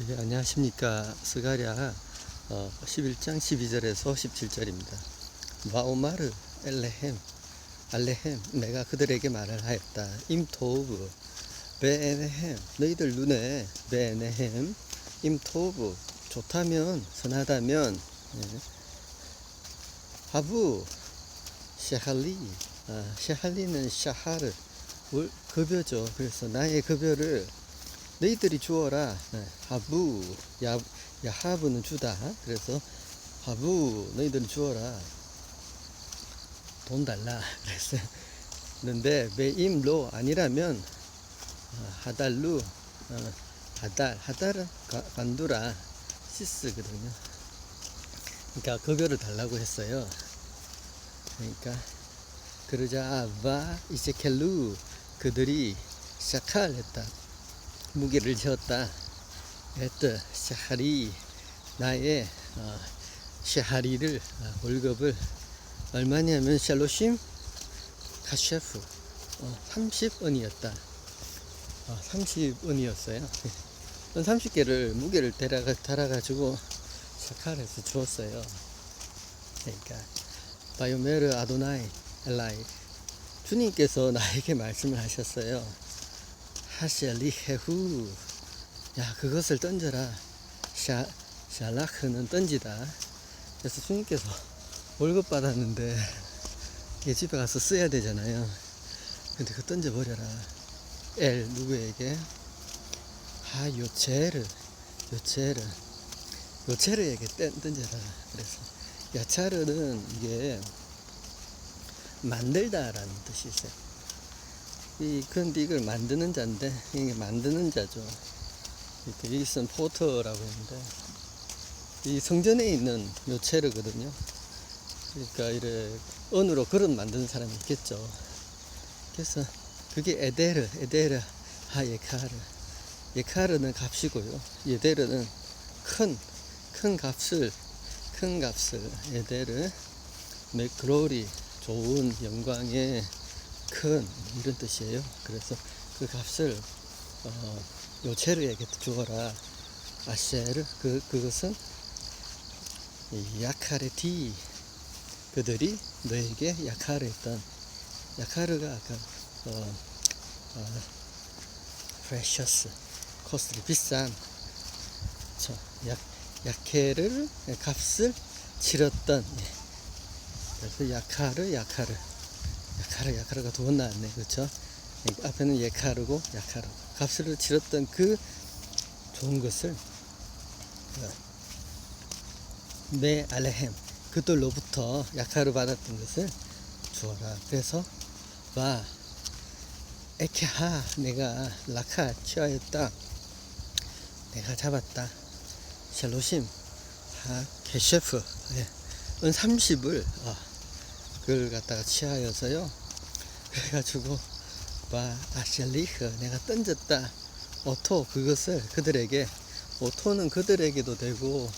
예, 안녕하십니까. 스가랴 어, 11장 12절에서 17절입니다. 마오마르 엘레헴 알레헴 내가 그들에게 말을 하였다. 임토브 베에네헴 너희들 눈에 베에네헴 임토브 좋다면 선하다면 예. 하부 샤할리 아, 샤할리는 샤하르 월- 급여죠. 그래서 나의 급여를 너희들이 주어라. 네, 하부 야 야하브는 주다. 그래서 하부 너희들은 주어라. 돈 달라. 그래서 는데 매임로 아니라면 어, 하달루 어, 하달 하달은 가- 관두라 시스거든요. 그러니까 급여를 달라고 했어요. 그러니까 그러자 아바 이세켈루 그들이 샤칼 했다. 무게를 지었다. 에트 샤하리 나의 어, 샤하리를 어, 월급을 얼마냐면 샬로심 카셰프 어, 30원이었다. 어, 30원이었어요. 30개를 무게를 달아가, 달아가지고 샤칼에서 주었어요. 그러니까 바이오메르 아도나이 엘라이 주님께서 나에게 말씀을 하셨어요. 하셀리헤후. 야 그것을 던져라. 샤 샬라크는 던지다. 그래서 주님께서 월급 받았는데 얘 집에 가서 써야 되잖아요. 근데 그 던져버려라. 엘 누구에게? 하 요체르 요체르. 요체르에게 떼- 던져라. 그래서 야차르는 이게 만들다라는 뜻이 있어요 이 그런데 이걸 만드는 자인데 이게 만드는 자죠. 쓴 포터라고 했는데 이 성전에 있는 요체르거든요. 그러니까 이래 언으로 그릇 만드는 사람이 있겠죠. 그래서 그게 에데르, 에데르 하 예카르. 예카르는 값이고요. 예데르는 큰, 큰 값을, 큰 값을 에데르, 맥그로리, 좋은 영광의 큰 이런 뜻이에요. 그래서 그 값을 어, 요체르에게 주어라. 아쉐르 그 그것은 이 야카레티 그들이 너에게 야카르 했던 야카르가 아까 어, 어, precious 코스트 비싼 저 약, 야케를 값을 치렀던 예. 그래서 야카르 야카르 야카르 야카르가 두 번 나왔네. 그렇죠? 앞에는 예카르고 야카르 값을 치렀던 그 좋은 것을 내 알레헴 그들로부터 야카르 받았던 것을 주어라. 그래서 와 에케하 내가 라카 취하였다. 내가 잡았다. 샬로심 하 게셰프. 예. 은 30을 어, 그걸 갖다가 취하여서요. 그래가지고 바 아실리흐 내가 던졌다. 오토 그것을 그들에게 오토는 그들에게도 되고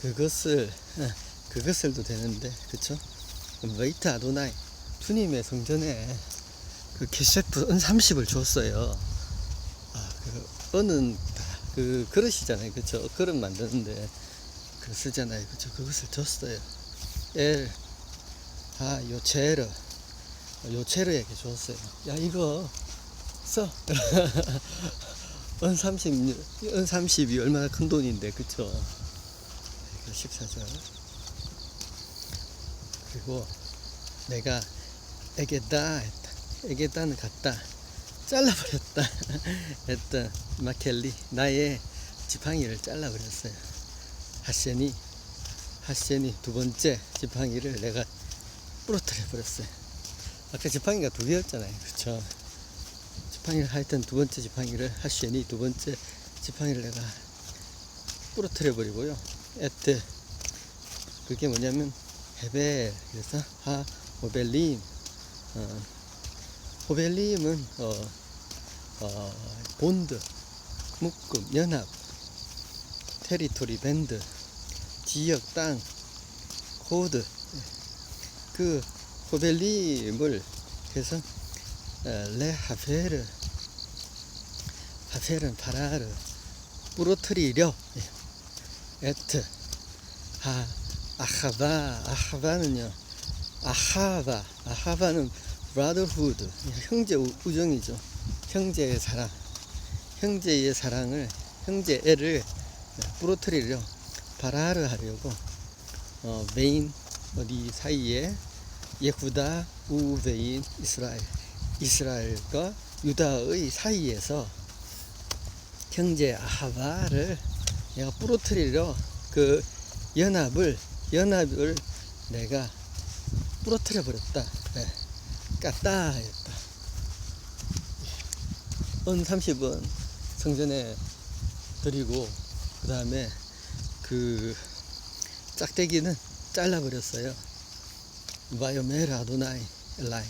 그것을 어, 그것을도 되는데 그쵸? 웨이트 아도나이 주님의 성전에 그 게셰프 은 30을 줬어요. 아, 그 은은 다그 그릇이잖아요. 그쵸? 그릇 만드는데 그릇 쓰잖아요. 그쵸? 그것을 줬어요. 엘 아, 요체르. 요체르에게 줬어요. 야, 이거 써. 은 30, 은 30이 얼마나 큰 돈인데, 그쵸? 이거 14절. 그리고 내가 에게다 했다. 에게다는 갔다. 잘라버렸다. 했던 마켈리. 나의 지팡이를 잘라버렸어요. 하센이 하센이 두 번째 지팡이를 내가 부러뜨려 버렸어요. 아까 지팡이가 두 개였잖아요. 그쵸? 지팡이를 하여튼 두 번째 지팡이를 하센이 두 번째 지팡이를 내가 부러뜨려 버리고요. 에트 그게 뭐냐면 헤벨 그래서 하 호벨림 어, 호벨림은 어, 어, 본드 묶음 연합 테리토리 밴드 지역 땅 코드 그 호벨림을 해서 어, 레 하페르 하페르는 파라르 부러뜨리려 에트 하 아하바 아하바는요 아하바 아하바는 브라더후드 형제 우- 우정이죠. 형제의 사랑 형제의 사랑을 형제애를 부러뜨리려 바라를 하려고 어, 메인 어디 사이에 예후다 우베인 이스라엘 이스라엘과 유다의 사이에서 형제 아하바를 내가 부러뜨리려 그 연합을 연합을 내가 부러뜨려 버렸다. 네. 했다. 은 30은 성전에 드리고 그 다음에 그 짝대기는 잘라 버렸어요. 바이오메라 아도나이 엘라이.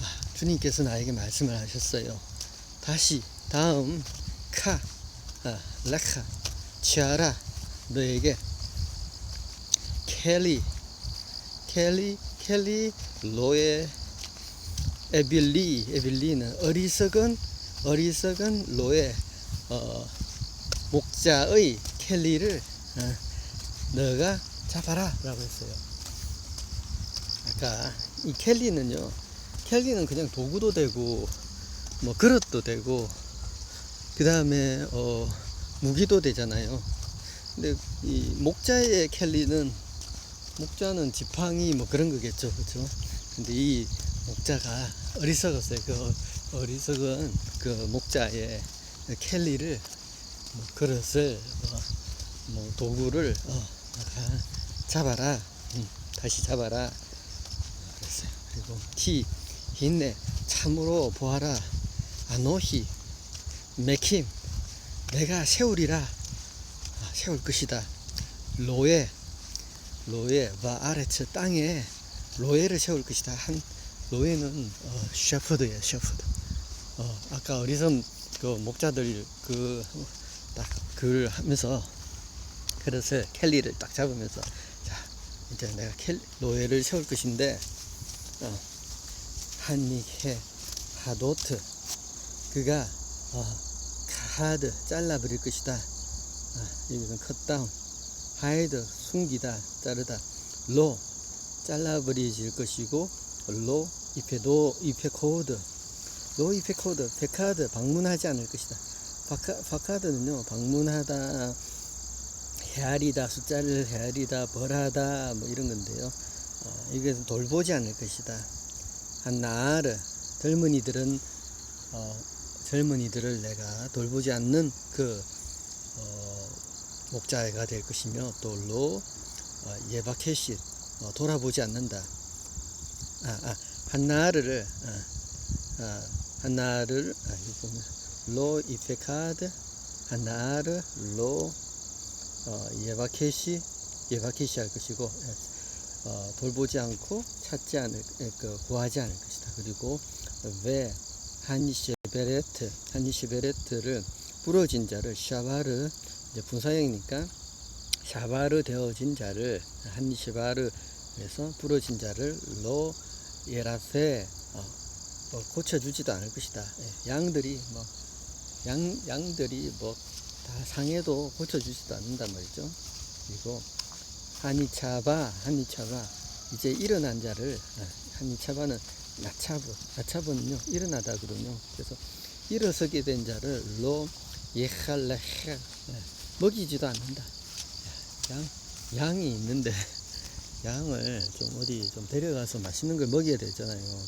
아, 주님께서 나에게 말씀을 하셨어요. 다시 다음 카 아, 라카 치아라 너에게. 켈리 켈리 켈리 로에. 에빌리 에빌리는 어리석은 어리석은 로에 어, 목자의 켈리를 어, 너가 잡아라 라고 했어요 아까 이 켈리는요 켈리는 그냥 도구도 되고 뭐 그릇도 되고 그 다음에 어 무기도 되잖아요. 근데 이 목자의 켈리는 목자는 지팡이 뭐 그런 거겠죠 그렇죠 근데 이 목자가 어리석었어요. 그 어리석은 그 목자의 켈리를 뭐 그릇을 뭐, 뭐 도구를 어, 아, 잡아라. 음, 다시 잡아라 그리고 티 힘내 참으로 보아라. 아노히 메킴 내가 세우리라. 아, 세울 것이다. 로에 로에 와 아래츠 땅에 로에를 세울 것이다. 한 로에는 어, 셰퍼드예요 셰퍼드. 어, 아까 어리선 그 목자들 그 딱 그걸 하면서 그릇을 켈리를 딱 잡으면서 자 이제 내가 켈 로에를 세울 것인데 어, 한니케 하도트 그가 어, 카하드 잘라버릴 것이다. 아, 여기는 컷다운 하이드 숨기다 자르다 로 잘라버리질 것이고 로 이페도 이페코드 로 이페코드 페카드 방문하지 않을 것이다. 바카, 바카드는요 방문하다 헤아리다 숫자를 헤아리다 벌하다 뭐 이런 건데요. 어, 이것은 돌보지 않을 것이다. 한 나를 젊은이들은 어, 젊은이들을 내가 돌보지 않는 그 어, 목자가 될 것이며 또로 어, 예바케시 어, 돌아보지 않는다. 아, 아, 한나를 아, 아, 아, 이거 보면 로 이페카드 한나를 로 어, 예바케시 예바케시 할 것이고 예, 어, 돌보지 않고 찾지 않을 에, 그, 구하지 않을 것이다. 그리고 왜 한니시 베레트 한니시 베레트를 부러진 자를 샤바르 이제 분사형이니까 샤바르 되어진 자를 한니시바르 에서 부러진 자를 로 예라페 어, 어, 고쳐주지도 않을 것이다. 예, 양들이 뭐 양 양들이 뭐 다 상해도 고쳐주지도 않는단 말이죠. 그리고 한니차바 한니차바 이제 일어난 자를 아, 한니차바는 나차브 나차브는요 일어나다거든요. 그래서 일어서게 된 자를 로 예할레헤 예, 먹이지도 않는다. 양 양이 있는데 양을 좀 어디 좀 데려가서 맛있는 걸 먹여야 되잖아요.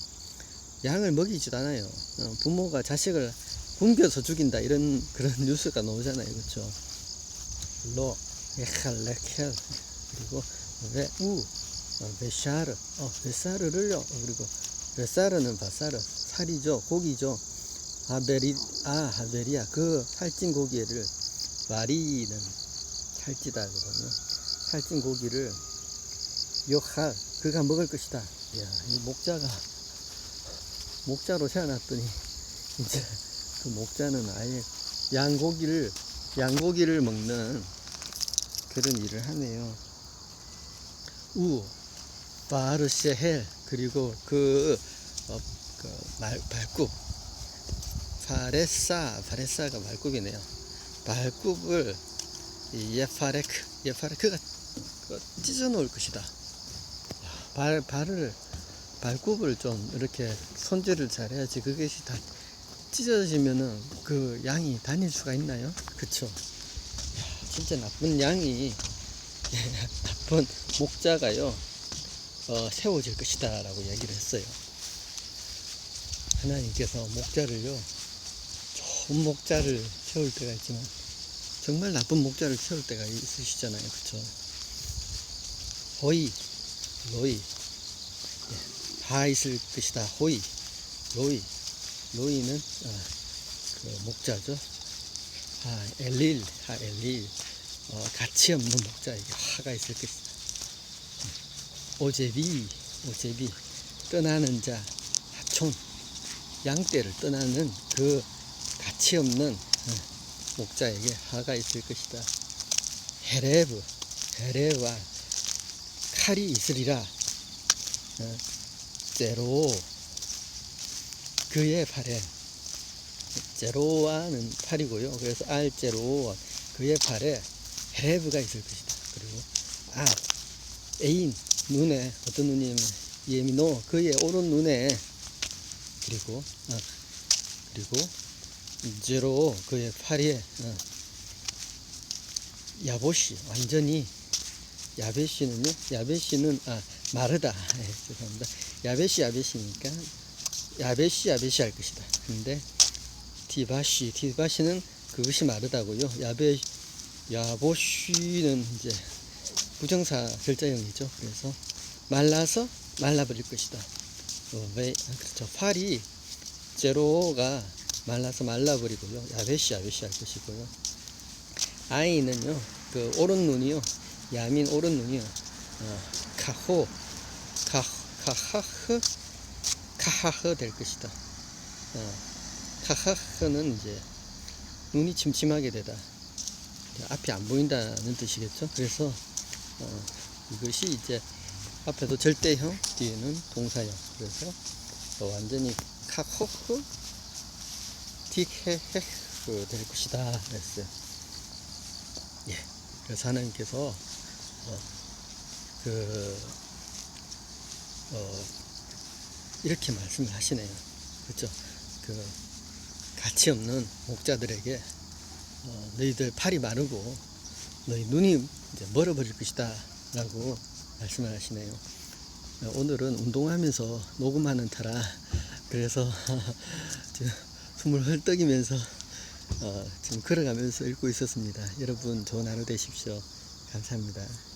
양을 먹이지도 않아요. 어, 부모가 자식을 굶겨서 죽인다 이런 그런 뉴스가 나오잖아요, 그렇죠? 로 예할레켈 그리고 어, 베샤르 어, 베사르를요. 어, 그리고 베사르는 바사르 살이죠, 고기죠. 하베리 아 하베리아 그 살찐 고기를 마리는 살찌다거든요. 살찐 고기를 욕할 그가 먹을 것이다. 야, 이 목자가 목자로 태어났더니 이제 그 목자는 아예 양고기를 양고기를 먹는 그런 일을 하네요. 우 바르셰헬 그리고 그, 어, 그 말, 발굽 파레사, 파레사가 발굽이네요. 발굽을 이 예파레크, 예파레크가 그 찢어 놓을 것이다. 야, 발, 발을, 발굽을 좀 이렇게 손질을 잘 해야지 그것이 다 찢어지면은 그 양이 다닐 수가 있나요? 그쵸? 야, 진짜 나쁜 양이, 나쁜 목자가요, 어, 세워질 것이다 라고 얘기를 했어요. 하나님께서 목자를요, 좋은 목자를 세울 때가 있지만, 정말 나쁜 목자를 세울 때가 있으시잖아요. 그쵸? 호이, 로이, 예, 다 있을 것이다. 호이, 로이, 로이는 어, 그 목자죠. 하 엘릴, 하 엘릴, 어, 가치 없는 목자 에게 화가 있을 것이다. 오제비, 오제비, 떠나는 자, 하촌, 양떼를 떠나는 그 가치 없는 어, 목자에게 화가 있을 것이다. 헤레브, 헤레와 칼이 있으리라. 어, 제로, 그의 팔에 제로와는 팔이고요. 그래서 알제로 그의 팔에 헤레브가 있을 것이다. 그리고 아 애인 눈에 어떤 눈이냐면 예미노 그의 오른 눈에 그리고 어, 그리고 제로 그의 팔에 어, 야보시 완전히 야베시는요? 야베시는 아 마르다. 예, 죄송합니다. 야베시 야베시니까 야베시 야베시 할 것이다. 근데 디바시 디바시는 그것이 마르다고요. 야베 야보시는 이제 부정사 절자형이죠. 그래서 말라서 말라버릴 것이다. 어, 왜 아, 그렇죠. 팔이 제로가 말라서 말라버리고요. 야베시 야베시 할 것이고요. 아이는요 그 오른 눈이요. 야민 오른 눈이요. 어, 카호 카 카하흐 카하흐 될 것이다. 어, 카하흐는 이제 눈이 침침하게 되다 앞이 안 보인다는 뜻이겠죠? 그래서 어, 이것이 이제 앞에도 절대형 뒤에는 동사형. 그래서 어, 완전히 카호흐 디헤헤흐 될 것이다. 그랬어요. 예. 그래서 하나님께서 어, 그 어, 이렇게 말씀을 하시네요. 그죠? 그 가치 없는 목자들에게 어, 너희들 팔이 마르고 너희 눈이 이제 멀어버릴 것이다 라고 말씀을 하시네요. 어, 오늘은 운동하면서 녹음하는 터라. 그래서 숨을 헐떡이면서 어, 지금 걸어가면서 읽고 있었습니다. 여러분 좋은 하루 되십시오. 감사합니다